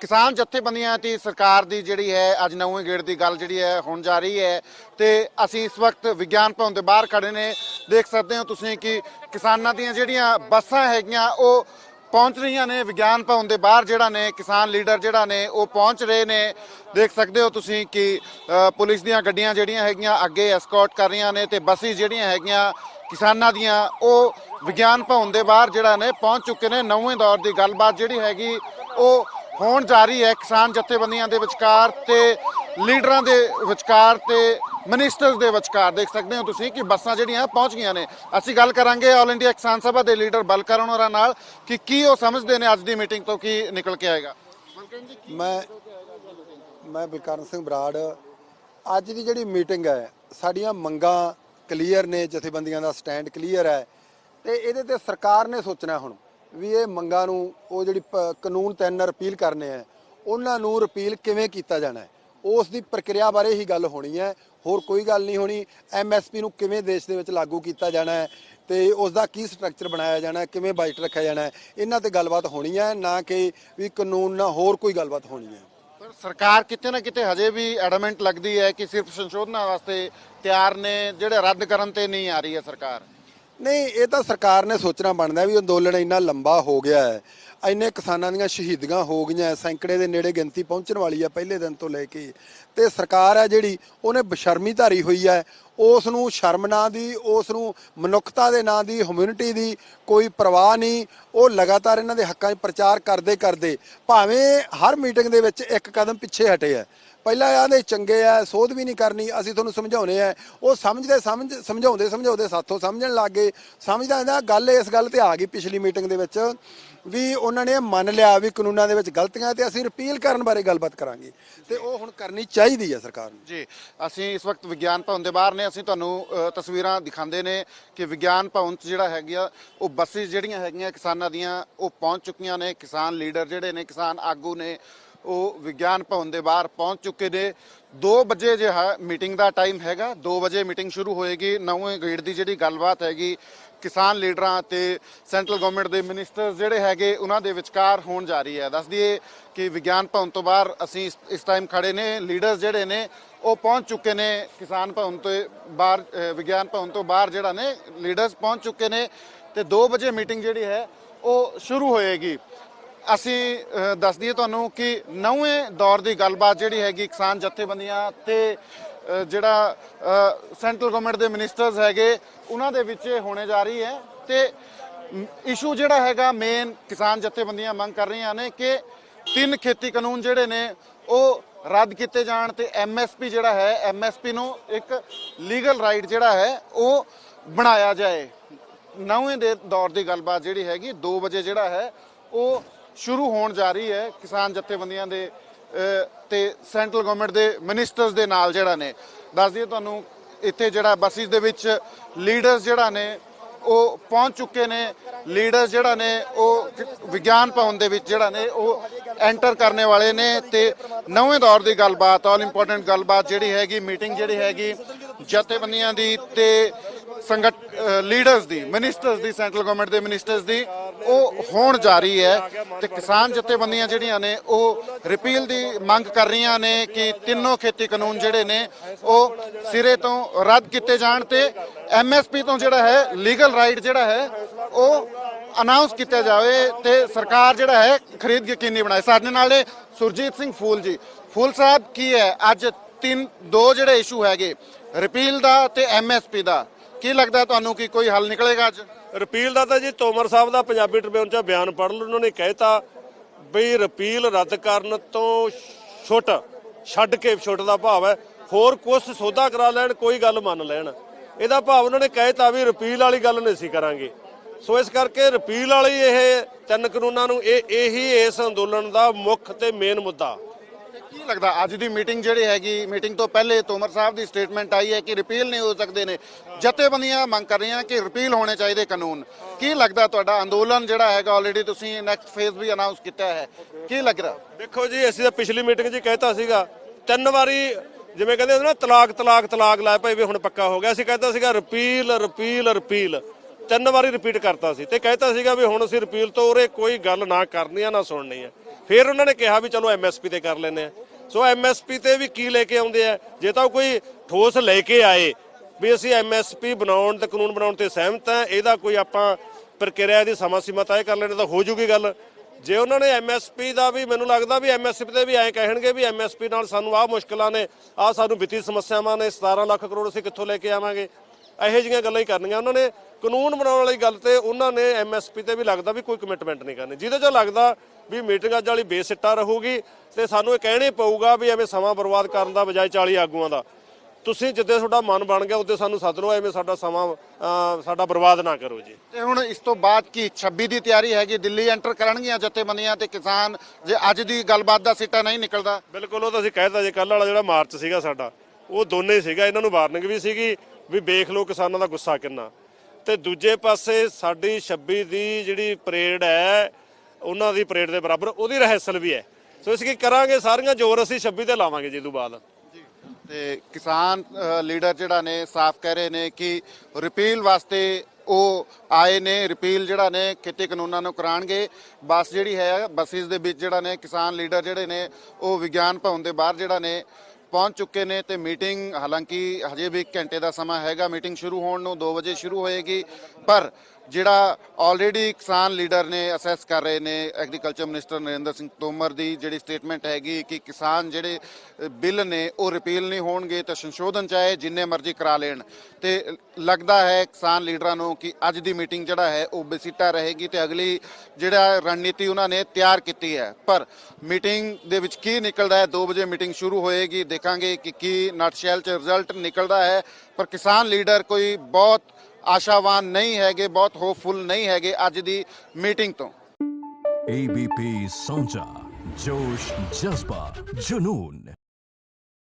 ਕਿਸਾਨ ਜਥੇਬੰਦੀਆਂ ਤੇ ਸਰਕਾਰ ਦੀ ਜਿਹੜੀ ਹੈ, ਅੱਜ ਨਵੇਂ ਗੇੜ ਦੀ ਗੱਲ ਜਿਹੜੀ ਹੈ, ਹੁਣ ਜਾ ਰਹੀ ਹੈ ਤੇ ਅਸੀਂ ਇਸ ਵਕਤ ਵਿਗਿਆਨ ਭਵਨ ਦੇ ਬਾਹਰ ਖੜੇ ਨੇ। ਦੇਖ ਸਕਦੇ ਹੋ ਤੁਸੀਂ ਕਿ ਕਿਸਾਨਾਂ ਦੀਆਂ ਜਿਹੜੀਆਂ ਬੱਸਾਂ ਹੈਗੀਆਂ, ਉਹ ਪਹੁੰਚ ਰਹੀਆਂ ਨੇ। ਵਿਗਿਆਨ ਭਵਨ ਦੇ ਬਾਹਰ ਜਿਹੜਾ ਨੇ, ਕਿਸਾਨ ਲੀਡਰ ਜਿਹੜਾ ਨੇ, ਉਹ ਪਹੁੰਚ ਰਹੇ ਨੇ। ਦੇਖ ਸਕਦੇ ਹੋ ਤੁਸੀਂ ਕਿ ਪੁਲਿਸ ਦੀਆਂ ਗੱਡੀਆਂ ਜਿਹੜੀਆਂ ਹੈਗੀਆਂ, ਅੱਗੇ ਐਸਕੌਰਟ ਕਰ ਰਹੀਆਂ ਨੇ ਤੇ ਬੱਸਿਸ ਜਿਹੜੀਆਂ ਹੈਗੀਆਂ ਕਿਸਾਨਾਂ ਦੀਆਂ, ਉਹ ਵਿਗਿਆਨ ਭਵਨ ਦੇ ਬਾਹਰ ਜਿਹੜਾ ਨੇ, ਪਹੁੰਚ ਚੁੱਕੇ ਨੇ। ਨਵੇਂ ਦੌਰ ਦੀ ਗੱਲਬਾਤ ਜਿਹੜੀ ਹੈਗੀ, ਉਹ ਹੋਣ ਜਾ ਰਹੀ ਹੈ ਕਿਸਾਨ ਜਥੇਬੰਦੀਆਂ ਦੇ ਵਿਚਕਾਰ ਤੇ ਲੀਡਰਾਂ ਦੇ ਵਿਚਕਾਰ ਤੇ ਮਿਨਿਸਟਰਸ ਦੇ ਵਿਚਕਾਰ। ਦੇਖ ਸਕਦੇ ਹੋ ਤੁਸੀਂ ਕਿ ਬੱਸਾਂ ਜਿਹੜੀਆਂ ਪਹੁੰਚ ਗਈਆਂ ਨੇ। ਅਸੀਂ ਗੱਲ ਕਰਾਂਗੇ ਆਲ ਇੰਡੀਆ ਕਿਸਾਨ ਸਭਾ ਦੇ ਲੀਡਰ ਬਲਕਰਨ ਹੋਰਾਂ ਨਾਲ ਕਿ ਕੀ ਉਹ ਸਮਝਦੇ ਨੇ ਅੱਜ ਦੀ ਮੀਟਿੰਗ ਤੋਂ ਕੀ ਨਿਕਲ ਕੇ ਆਏਗਾ। ਮੈਂ ਮੈਂ ਬਲਕਰਨ ਸਿੰਘ ਬਰਾੜ। ਅੱਜ ਦੀ ਜਿਹੜੀ ਮੀਟਿੰਗ ਹੈ ਸਾਡੀਆਂ ਮੰਗਾਂ ਕਲੀਅਰ ਨੇ ਜਥੇਬੰਦੀਆਂ ਦਾ ਸਟੈਂਡ ਕਲੀਅਰ ਹੈ। ਤੇ ਇਹਦੇ ਤੇ ਸਰਕਾਰ ਨੇ ਸੋਚਣਾ ਹੁਣ। ਵੀ ਇਹ ਮੰਗਾਂ ਨੂੰ, ਉਹ ਜਿਹੜੀ ਪ- ਕਾਨੂੰਨ ਤਿੰਨ ਅਪੀਲ ਕਰਨੇ ਆ, ਉਹਨਾਂ ਨੂੰ ਰਿਪੀਲ ਕਿਵੇਂ ਕੀਤਾ ਜਾਣਾ ਹੈ? ਉਸ ਦੀ ਪ੍ਰਕਿਰਿਆ ਬਾਰੇ ਹੀ ਗੱਲ ਹੋਣੀ ਹੈ। ਹੋਰ ਕੋਈ ਗੱਲ ਨਹੀਂ ਹੋਣੀ। ਐਮਐਸਪੀ ਨੂੰ ਕਿਵੇਂ ਦੇਸ਼ ਦੇ ਵਿੱਚ ਲਾਗੂ ਕੀਤਾ ਜਾਣਾ ਹੈ ਤੇ ਉਸ ਦਾ ਕੀ ਸਟਰਕਚਰ ਬਣਾਇਆ ਜਾਣਾ ਹੈ? ਕਿਵੇਂ ਬਜਟ ਰੱਖਿਆ ਜਾਣਾ ਹੈ? ਇਹਨਾਂ ਤੇ ਗੱਲਬਾਤ ਹੋਣੀ ਹੈ, ਨਾ ਕਿ ਵੀ ਕਾਨੂੰਨ ਨਾਲ ਹੋਰ ਕੋਈ ਗੱਲਬਾਤ ਹੋਣੀ ਹੈ। ਪਰ ਸਰਕਾਰ ਕਿਤੇ ਨਾ ਕਿਤੇ ਹਜੇ ਵੀ ਐਡਮੈਂਟ ਲੱਗਦੀ ਹੈ ਕਿ ਸਿਰਫ ਸੰਸ਼ੋਧਨਾਂ ਵਾਸਤੇ ਤਿਆਰ ਨੇ, ਜਿਹੜੇ ਰੱਦ ਕਰਨ ਤੇ ਨਹੀਂ ਆ ਰਹੀ ਹੈ ਸਰਕਾਰ। ਨਹੀਂ ਇਹ ਤਾਂ ਸਰਕਾਰ ਨੇ ਸੋਚਣਾ ਬਣਦਾ ਵੀ ਅੰਦੋਲਨ ਇੰਨਾ ਲੰਬਾ ਹੋ ਗਿਆ ਹੈ। ਇੰਨੇ ਕਿਸਾਨਾਂ ਦੀਆਂ ਸ਼ਹੀਦੀਆਂ ਹੋ ਗਈਆਂ, ਸੈਂਕੜੇ ਦੇ ਨੇੜੇ ਗਿਣਤੀ ਪਹੁੰਚਣ ਵਾਲੀ ਹੈ ਪਹਿਲੇ ਦਿਨ ਤੋਂ ਲੈ ਕੇ। ਤੇ ਸਰਕਾਰ ਹੈ ਜਿਹੜੀ, ਉਹਨੇ ਬਸ਼ਰਮੀ ਧਾਰੀ ਹੋਈ ਹੈ ਉਸ ਨੂੰ ਸ਼ਰਮ ਨਾਂ ਦੀ ਉਸ ਨੂੰ ਮਨੁੱਖਤਾ ਦੇ ਨਾਂ ਦੀ ਹਮਿਊਨਿਟੀ ਦੀ ਕੋਈ ਪਰਵਾਹ ਨਹੀਂ। ਉਹ ਲਗਾਤਾਰ ਇਹਨਾਂ ਦੇ ਹੱਕਾਂ 'ਚ ਪ੍ਰਚਾਰ ਕਰਦੇ ਕਰਦੇ, ਭਾਵੇਂ ਹਰ ਮੀਟਿੰਗ ਦੇ ਵਿੱਚ ਇੱਕ ਕਦਮ ਪਿੱਛੇ ਹਟੇ ਹੈ ਪਹਿਲਾਂ ਆਂਦੇ ਚੰਗੇ ਆ, ਸੋਧ ਵੀ ਨਹੀਂ ਕਰਨੀ, ਅਸੀਂ ਤੁਹਾਨੂੰ ਸਮਝਾਉਨੇ ਆ। ਉਹ ਸਮਝਦੇ ਸਮਝ, ਸਮਝਾਉਂਦੇ ਸਮਝਾਉਂਦੇ ਸਾਥੋਂ ਸਮਝਣ ਲੱਗ ਗਏ। ਸਮਝਦਾ ਇਹਦਾ ਗੱਲ ਇਸ ਗੱਲ ਤੇ ਆ ਗਈ ਪਿਛਲੀ ਮੀਟਿੰਗ ਦੇ ਵਿੱਚ। ਵੀ ਉਹਨਾਂ ਨੇ ਮੰਨ ਲਿਆ ਵੀ ਕਾਨੂੰਨਾਂ ਦੇ ਵਿੱਚ ਗਲਤੀਆਂ ਤੇ ਅਸੀਂ ਰਿਪੀਲ ਕਰਨ ਬਾਰੇ ਗੱਲਬਾਤ ਕਰਾਂਗੇ। ਤੇ ਉਹ ਹੁਣ ਕਰਨੀ ਚਾਹੀਦੀ ਹੈ ਸਰਕਾਰ ਨੂੰ। ਜੀ, ਅਸੀਂ ਇਸ ਵਕਤ ਵਿਗਿਆਨ ਭਵਨ ਦੇ ਬਾਹਰ ਨੇ, ਅਸੀਂ ਤੁਹਾਨੂੰ ਤਸਵੀਰਾਂ ਦਿਖਾਉਂਦੇ ਨੇ ਕਿ ਵਿਗਿਆਨ ਭਵਨ 'ਚ ਜਿਹੜਾ ਹੈਗਾ ਉਹ ਬੱਸਿਸ ਜਿਹੜੀਆਂ ਹੈਗੀਆਂ ਕਿਸਾਨਾਂ ਦੀਆਂ, ਉਹ ਪਹੁੰਚ ਚੁੱਕੀਆਂ ਨੇ। ਕਿਸਾਨ ਲੀਡਰ ਜਿਹੜੇ ਨੇ, ਕਿਸਾਨ ਆਗੂ ਨੇ, ਉਹ ਵਿਗਿਆਨ ਭਵਨ ਦੇ ਬਾਹਰ ਪਹੁੰਚ ਚੁੱਕੇ ਨੇ। 2 ਵਜੇ ਜਿਹੜਾ ਮੀਟਿੰਗ ਦਾ ਟਾਈਮ ਹੈਗਾ 2 ਵਜੇ ਮੀਟਿੰਗ ਸ਼ੁਰੂ ਹੋਏਗੀ। ਨਵੇਂ ਗੇੜ ਦੀ ਜਿਹੜੀ ਗੱਲਬਾਤ ਹੈਗੀ ਕਿਸਾਨ ਲੀਡਰਾਂ ਤੇ ਸੈਂਟਰਲ ਗਵਰਨਮੈਂਟ ਦੇ ਮਿਨਿਸਟਰਸ ਜਿਹੜੇ ਹੈਗੇ ਉਹਨਾਂ ਦੇ ਵਿਚਕਾਰ ਹੋਣ ਜਾ ਰਹੀ ਹੈ। ਦੱਸ ਦਈਏ ਕਿ ਵਿਗਿਆਨ ਭਵਨ ਤੋਂ ਬਾਹਰ ਅਸੀਂ ਇਸ- ਟਾਈਮ ਖੜੇ ਨੇ। ਲੀਡਰਸ ਜਿਹੜੇ ਨੇ ਉਹ ਪਹੁੰਚ ਚੁੱਕੇ ਨੇ ਕਿਸਾਨ ਭਵਨ ਤੋਂ ਬਾਹਰ ਵਿਗਿਆਨ ਭਵਨ ਤੋਂ ਬਾਹਰ ਜਿਹੜਾ ਨੇ ਲੀਡਰਸ ਪਹੁੰਚ ਚੁੱਕੇ ਨੇ ਤੇ 2 ਵਜੇ ਮੀਟਿੰਗ ਜਿਹੜੀ ਹੈ ਉਹ ਸ਼ੁਰੂ ਹੋਏਗੀ। ਅਸੀਂ ਅ, ਦੱਸ ਦਈਏ ਤੁਹਾਨੂੰ ਕਿ ਨਵੇਂ ਦੌਰ ਦੀ ਗੱਲਬਾਤ ਜਿਹੜੀ ਹੈਗੀ ਕਿਸਾਨ ਜਥੇਬੰਦੀਆਂ ਤੇ ਜਿਹੜਾ ਸੈਂਟਰਲ ਗਵਰਨਮੈਂਟ ਦੇ ਮਿਨਿਸਟਰਸ ਹੈਗੇ, ਉਹਨਾਂ ਦੇ ਵਿੱਚ ਹੋਣੇ ਜਾ ਰਹੀ ਹੈ ਤੇ ਇਸ਼ੂ ਜਿਹੜਾ ਹੈਗਾ ਮੇਨ ਕਿਸਾਨ ਜਥੇਬੰਦੀਆਂ ਮੰਗ ਕਰ ਰਹੀਆਂ ਨੇ ਕਿ ਤਿੰਨ ਖੇਤੀ ਕਾਨੂੰਨ ਜਿਹੜੇ ਨੇ, ਉਹ ਰੱਦ ਕੀਤੇ ਜਾਣ ਤੇ ਐਮਐਸਪੀ ਜਿਹੜਾ ਹੈ ਐਮਐਸਪੀ ਨੂੰ ਇੱਕ ਲੀਗਲ ਰਾਈਟ ਜਿਹੜਾ ਹੈ, ਉਹ ਬਣਾਇਆ ਜਾਏ। ਨਵੇਂ ਦੇ ਦੌਰ ਦੀ ਗੱਲਬਾਤ ਜਿਹੜੀ ਹੈਗੀ 2 ਵਜੇ ਜਿਹੜਾ ਹੈ, ਉਹ ਸ਼ੁਰੂ ਹੋਣ ਜਾ ਰਹੀ ਹੈ ਕਿਸਾਨ ਜਥੇਬੰਦੀਆਂ ਦੇ ਤੇ ਸੈਂਟਰਲ ਗਵਰਨਮੈਂਟ ਦੇ ਮਿਨਿਸਟਰਸ ਦੇ ਨਾਲ ਜਿਹੜਾ ਨੇ, ਦੱਸ ਦਈਏ ਤੁਹਾਨੂੰ, ਇੱਥੇ ਜਿਹੜਾ ਬੱਸਿਸ ਦੇ ਵਿੱਚ ਲੀਡਰਸ ਜਿਹੜਾ ਨੇ, ਉਹ ਪਹੁੰਚ ਚੁੱਕੇ ਨੇ। ਲੀਡਰਸ ਜਿਹੜਾ ਨੇ, ਉਹ ਵਿਗਿਆਨ ਭਵਨ ਦੇ ਵਿੱਚ ਜਿਹੜਾ ਨੇ, ਉਹ ਐਂਟਰ ਕਰਨੇ ਵਾਲੇ ਨੇ ਤੇ ਨਵੇਂ ਦੌਰ ਦੀ ਗੱਲਬਾਤ ਆਲ ਇੰਪੋਰਟੈਂਟ ਗੱਲਬਾਤ ਜਿਹੜੀ ਹੈਗੀ ਮੀਟਿੰਗ ਜਿਹੜੀ ਹੈਗੀ, ਜਥੇਬੰਦੀਆਂ ਦੀ ਤੇ ਸੰਗਠ ਲੀਡਰਸ ਦੀ ਮਿਨਿਸਟਰਸ ਦੀ, ਸੈਂਟਰਲ ਗਵਰਨਮੈਂਟ ਦੇ ਮਿਨਿਸਟਰਸ ਦੀ ਉਹ ਹੋਣ ਜਾ ਰਹੀ ਹੈ ਤੇ ਕਿਸਾਨ ਜਥੇਬੰਦੀਆਂ ਜਿਹੜੀਆਂ ਨੇ, ਉਹ ਰਿਪੀਲ ਦੀ ਮੰਗ ਕਰ ਰਹੀਆਂ ਨੇ ਕਿ ਤਿੰਨੋਂ ਖੇਤੀ ਕਾਨੂੰਨ ਜਿਹੜੇ ਨੇ, ਉਹ ਸਿਰੇ ਤੋਂ ਰੱਦ ਕੀਤੇ ਜਾਣ ਤੇ ਐਮਐਸਪੀ ਤੋਂ ਜਿਹੜਾ ਹੈ ਲੀਗਲ ਰਾਈਟ ਜਿਹੜਾ ਹੈ, ਉਹ ਅਨਾਉਂਸ ਕੀਤਾ ਜਾਵੇ ਤੇ ਸਰਕਾਰ ਜਿਹੜਾ ਹੈ, ਖਰੀਦ ਯਕੀਨੀ ਬਣਾਏ। ਸਾਡੇ ਨਾਲ ਸੁਰਜੀਤ ਸਿੰਘ ਫੂਲ ਜੀ। ਫੂਲ ਸਾਹਿਬ, ਕੀ ਹੈ? ਅੱਜ ਤਿੰਨ, ਦੋ ਜਿਹੜੇ ਇਸ਼ੂ ਹੈਗੇ ਰਿਪੀਲ ਦਾ ਤੇ ਐਮਐਸਪੀ ਦਾ। ਕੀ ਲੱਗਦਾ ਤੁਹਾਨੂੰ ਕਿ ਕੋਈ ਹੱਲ ਨਿਕਲੇਗਾ ਅੱਜ? ਰਪੀਲ ਦਾ ਤਾਂ ਜੀ ਤੋਮਰ ਸਾਹਿਬ ਦਾ ਪੰਜਾਬੀ ਟ੍ਰਿਬਿਊਨ 'ਚ ਬਿਆਨ ਪੜ੍ਹ ਲਓ, ਉਹਨਾਂ ਨੇ ਕਹਿਤਾ ਬਈ ਰਪੀਲ ਰੱਦ ਕਰਨ ਤੋਂ ਛੁੱਟ, ਛੱਡ ਕੇ ਛੁੱਟ ਦਾ ਭਾਵ ਹੈ। ਹੋਰ ਕੁਝ ਸੌਦਾ ਕਰਾ ਲੈਣ, ਕੋਈ ਗੱਲ ਮੰਨ ਲੈਣ। ਇਹਦਾ ਭਾਵ ਉਹਨਾਂ ਨੇ ਕਹਿਤਾ ਵੀ ਰਪੀਲ ਵਾਲੀ ਗੱਲ ਨਹੀਂ ਅਸੀਂ ਕਰਾਂਗੇ। ਸੋ ਇਸ ਕਰਕੇ ਰਪੀਲ ਵਾਲੀ ਇਹ ਤਿੰਨ ਕਾਨੂੰਨਾਂ ਨੂੰ, ਇਹ ਇਹੀ ਇਸ ਅੰਦੋਲਨ ਦਾ ਮੁੱਖ ਤੇ ਮੇਨ ਮੁੱਦਾ। ਕੀ ਲੱਗਦਾ, ਅੱਜ ਦੀ ਮੀਟਿੰਗ ਜਿਹੜੀ ਹੈਗੀ, ਮੀਟਿੰਗ ਤੋਂ ਪਹਿਲੇ ਤੋਮਰ ਸਾਹਿਬ ਦੀ ਸਟੇਟਮੈਂਟ ਆਈ ਹੈ ਕਿ ਰਿਪੀਲ ਨਹੀਂ ਹੋ ਸਕਦੇ ਨੇ। ਜਥੇਬੰਦੀਆਂ ਮੰਗ ਕਰ ਰਹੀਆਂ ਕਿ ਰਿਪੀਲ ਹੋਣੇ ਚਾਹੀਦੇ ਕਾਨੂੰਨ। ਕੀ ਲੱਗਦਾ ਤੁਹਾਡਾ ਅੰਦੋਲਨ ਜਿਹੜਾ ਹੈਗਾ ਆਲਰੇਡੀ ਤੁਸੀਂ ਨੈਕਸਟ ਫੇਜ਼ ਵੀ ਅਨਾਉਂਸ ਕੀਤਾ ਹੈ? ਕੀ ਲੱਗ ਰਿਹਾ? ਦੇਖੋ ਜੀ, ਅਸੀਂ ਤਾਂ ਪਿਛਲੀ ਮੀਟਿੰਗ 'ਚ ਕਹਿਤਾ ਸੀਗਾ। ਤਿੰਨ ਵਾਰੀ ਜਿਵੇਂ ਕਹਿੰਦੇ ਹੁੰਦੇ ਨਾ ਤਲਾਕ ਤਲਾਕ ਤਲਾਕ ਲਾਇਆ ਭਾਈ ਵੀ ਹੁਣ ਪੱਕਾ ਹੋ ਗਿਆ। ਅਸੀਂ ਕਹਿਤਾ ਸੀਗਾ ਰਿਪੀਲ ਰਿਪੀਲ ਰਿਪੀਲ ਤਿੰਨ ਵਾਰੀ ਰਿਪੀਟ ਕਰਤਾ ਸੀ ਤੇ ਕਹਿਤਾ ਸੀਗਾ ਵੀ ਹੁਣ ਅਸੀਂ ਰਿਪੀਲ ਤੋਂ ਉਰੇ ਕੋਈ ਗੱਲ ਨਾ ਕਰਨੀ ਆ, ਨਾ ਸੁਣਨੀ ਆ। ਫਿਰ ਉਹਨਾਂ ਨੇ ਕਿਹਾ ਵੀ ਚਲੋ ਐਮਐਸਪੀ ਤੇ ਕਰ ਲੈਨੇ ਆ। ਸੋ ਐਮਐਸਪੀ ਤੇ ਵੀ ਕੀ ਲੈ ਕੇ ਆਉਂਦੇ ਆ? ਜੇ ਤਾਂ ਉਹ ਕੋਈ ਠੋਸ ਲੈ ਕੇ ਆਏ ਵੀ ਅਸੀਂ ਐਮਐਸਪੀ ਬਣਾਉਣ ਤੇ ਕਾਨੂੰਨ ਬਣਾਉਣ ਤੇ ਸਹਿਮਤ ਆ, ਇਹਦਾ ਕੋਈ ਆਪਾਂ ਪ੍ਰਕਿਰਿਆ ਦੀ ਸਮਾਂ ਸੀਮਾ ਤੈਅ ਕਰ ਲੈਣੇ ਤਾਂ ਹੋ ਜੂਗੀ ਗੱਲ। ਜੇ ਉਹਨਾਂ ਨੇ ਐਮਐਸਪੀ ਦਾ ਵੀ ਮੈਨੂੰ ਲੱਗਦਾ ਵੀ ਐਮਐਸਪੀ ਤੇ ਵੀ ਐਂ ਕਹਿਣਗੇ ਵੀ ਐਮਐਸਪੀ ਨਾਲ ਸਾਨੂੰ ਆਹ ਮੁਸ਼ਕਲਾਂ ਨੇ, ਆਹ ਸਾਨੂੰ ਵਿੱਤੀ ਸਮੱਸਿਆਵਾਂ ਨੇ 17 ਲੱਖ ਕਰੋੜ ਅਸੀਂ ਕਿੱਥੋਂ ਲੈ ਕੇ ਆਵਾਂਗੇ? ਇਹੋ ਜਿਹੀਆਂ ਗੱਲਾਂ ਹੀ ਕਰਨੀਆਂ। ਉਹਨਾਂ ਨੇ ਕਾਨੂੰਨ ਬਣਾਉਣ ਵਾਲੀ ਗੱਲ ਤੇ ਉਹਨਾਂ ਨੇ ਐਮਐਸਪੀ ਤੇ ਵੀ ਲੱਗਦਾ ਵੀ ਕੋਈ ਕਮਿਟਮੈਂਟ ਨਹੀਂ ਕਰਨੀ। ਜਿਹਦੇ ਚੋਂ ਲੱਗਦਾ ਵੀ ਮੀਟਿੰਗ ਅੱਜ ਵਾਲੀ ਬੇਸਿੱਟਾ ਰਹੂਗੀ ਤੇ ਸਾਨੂੰ ਇਹ ਕਹਿਣੇ ਪਊਗਾ ਵੀ ਐਵੇਂ ਸਮਾਂ ਬਰਬਾਦ ਕਰਨ ਦਾ ਬਜਾਏ 40 ਆਗੂਆਂ ਦਾ। ਤੁਸੀਂ ਜਿੱਦੇ ਤੁਹਾਡਾ ਮਨ ਬਣ ਗਿਆ ਉੱਤੇ ਸਾਨੂੰ ਸੱਦ ਲਓ ਐਵੇਂ ਸਾਡਾ ਸਮਾਂ ਸਾਡਾ ਬਰਬਾਦ ਨਾ ਕਰੋ ਜੀ। ਤੇ ਹੁਣ ਇਸ ਤੋਂ ਬਾਅਦ ਕੀ 26 ਦੀ ਤਿਆਰੀ ਹੈਗੀ ਦਿੱਲੀ ਐਂਟਰ ਕਰਨਗੀਆਂ ਜਥੇਬੰਦੀਆਂ ਤੇ ਕਿਸਾਨ ਜੇ ਅੱਜ ਦੀ ਗੱਲਬਾਤ ਦਾ ਸਿੱਟਾ ਨਹੀਂ ਨਿਕਲਦਾ? ਬਿਲਕੁਲ ਉਹ ਤਾਂ ਅਸੀਂ ਕਹਿਤਾ ਜੇ ਕੱਲ ਵਾਲਾ ਜਿਹੜਾ ਮਾਰਚ ਸੀਗਾ ਸਾਡਾ ਉਹ ਦੋਨੇ ਸੀਗਾ ਇਹਨਾਂ ਨੂੰ ਵਾਰਨਿੰਗ ਵੀ ਸੀਗੀ ਵੀ ਵੇਖ ਲਓ ਕਿਸਾਨਾਂ ਦਾ ਗੁੱਸਾ ਕਿੰਨਾ। ਤੇ ਦੂਜੇ ਪਾਸੇ ਸਾਡੀ 26 ਦੀ ਜਿਹੜੀ ਪਰੇਡ ਹੈ ਉਹਨਾਂ ਦੀ ਪਰੇਡ ਦੇ ਬਰਾਬਰ, ਉਹਦੀ ਰਹਿਸਲ ਵੀ ਹੈ। ਸੋ ਇਸ ਕੀ ਕਰਾਂਗੇ, ਸਾਰੀਆਂ ਜ਼ੋਰ ਅਸੀਂ 26 ਤੇ ਲਾਵਾਂਗੇ ਜੀ ਤੋਂ ਬਾਅਦ। ਤੇ ਕਿਸਾਨ ਲੀਡਰ ਜਿਹੜਾ ਨੇ, ਸਾਫ਼ ਕਹਿ ਰਹੇ ਨੇ ਕਿ ਰਿਪੀਲ ਵਾਸਤੇ ਉਹ ਆਏ ਨੇ ਰਿਪੀਲ ਜਿਹੜਾ ਨੇ, ਖੇਤੀ ਕਾਨੂੰਨਾਂ ਨੂੰ ਕਰਾਣਗੇ। ਬੱਸ ਜਿਹੜੀ ਹੈ, ਬੱਸਿਸ ਦੇ ਵਿੱਚ ਜਿਹੜਾ ਨੇ, ਕਿਸਾਨ ਲੀਡਰ ਜਿਹੜੇ ਨੇ, ਉਹ ਵਿਗਿਆਨ ਭਵਨ ਦੇ ਬਾਹਰ ਜਿਹੜਾ ਨੇ, ਪਹੁੰਚ ਚੁੱਕੇ ਨੇ ਤੇ ਮੀਟਿੰਗ ਹਾਲਾਂਕਿ ਹਜੇ ਵੀ ਇੱਕ ਘੰਟੇ ਦਾ ਸਮਾਂ ਹੈਗਾ। ਮੀਟਿੰਗ ਸ਼ੁਰੂ ਹੋਣ ਨੂੰ 2 ਵਜੇ ਸ਼ੁਰੂ ਹੋਏਗੀ, ਪਰ ਜਿਹੜਾ ਆਲਰੇਡੀ ਕਿਸਾਨ ਲੀਡਰ ਨੇ ਅਸੈਸ ਕਰ ਰਹੇ ਨੇ ਐਗਰੀਕਲਚਰ ਮਿਨਿਸਟਰ ਨਰਿੰਦਰ ਸਿੰਘ ਤੋਮਰ ਦੀ ਜਿਹੜੀ ਸਟੇਟਮੈਂਟ ਹੈਗੀ ਕਿ ਕਿਸਾਨ ਜਿਹੜੇ ਬਿੱਲ ਨੇ ਉਹ ਰਿਪੀਲ ਨਹੀਂ ਹੋਣਗੇ ਤਾਂ ਸੰਸ਼ੋਧਨ ਚਾਹੇ ਜਿੰਨੇ ਮਰਜ਼ੀ ਕਰਾ ਲੈਣ। ਤੇ ਲੱਗਦਾ ਹੈ ਕਿਸਾਨ ਲੀਡਰਾਂ ਨੂੰ ਕਿ ਅੱਜ ਦੀ ਮੀਟਿੰਗ ਜਿਹੜਾ ਹੈ ਉਹ ਬੇਸਿੱਟਾ ਰਹੇਗੀ ਤੇ ਅਗਲੀ ਜਿਹੜਾ ਰਣਨੀਤੀ ਉਹਨਾਂ ਨੇ ਤਿਆਰ ਕੀਤੀ ਹੈ। ਪਰ ਮੀਟਿੰਗ ਦੇ ਵਿੱਚ ਕੀ ਨਿਕਲਦਾ ਹੈ? 2 ਵਜੇ ਮੀਟਿੰਗ ਸ਼ੁਰੂ ਹੋਏਗੀ, ਦੇਖਾਂਗੇ ਕਿ ਕੀ ਨਟਸ਼ੈਲ ਚ ਰਿਜ਼ਲਟ ਨਿਕਲਦਾ ਹੈ। ਪਰ ਕਿਸਾਨ ਲੀਡਰ ਕੋਈ ਬਹੁਤ ਆਸ਼ਾਵਾਨ ਨਹੀਂ ਹੈਗੇ, ਬਹੁਤ ਹੋਪਫੁਲ ਨਹੀਂ ਹੈਗੇ ਅੱਜ ਦੀ ਮੀਟਿੰਗ ਤੋਂ। ABP ਸੌਂਚਾ ਜੋਸ਼ ਜਜ਼ਬਾ, ਜਨੂਨ।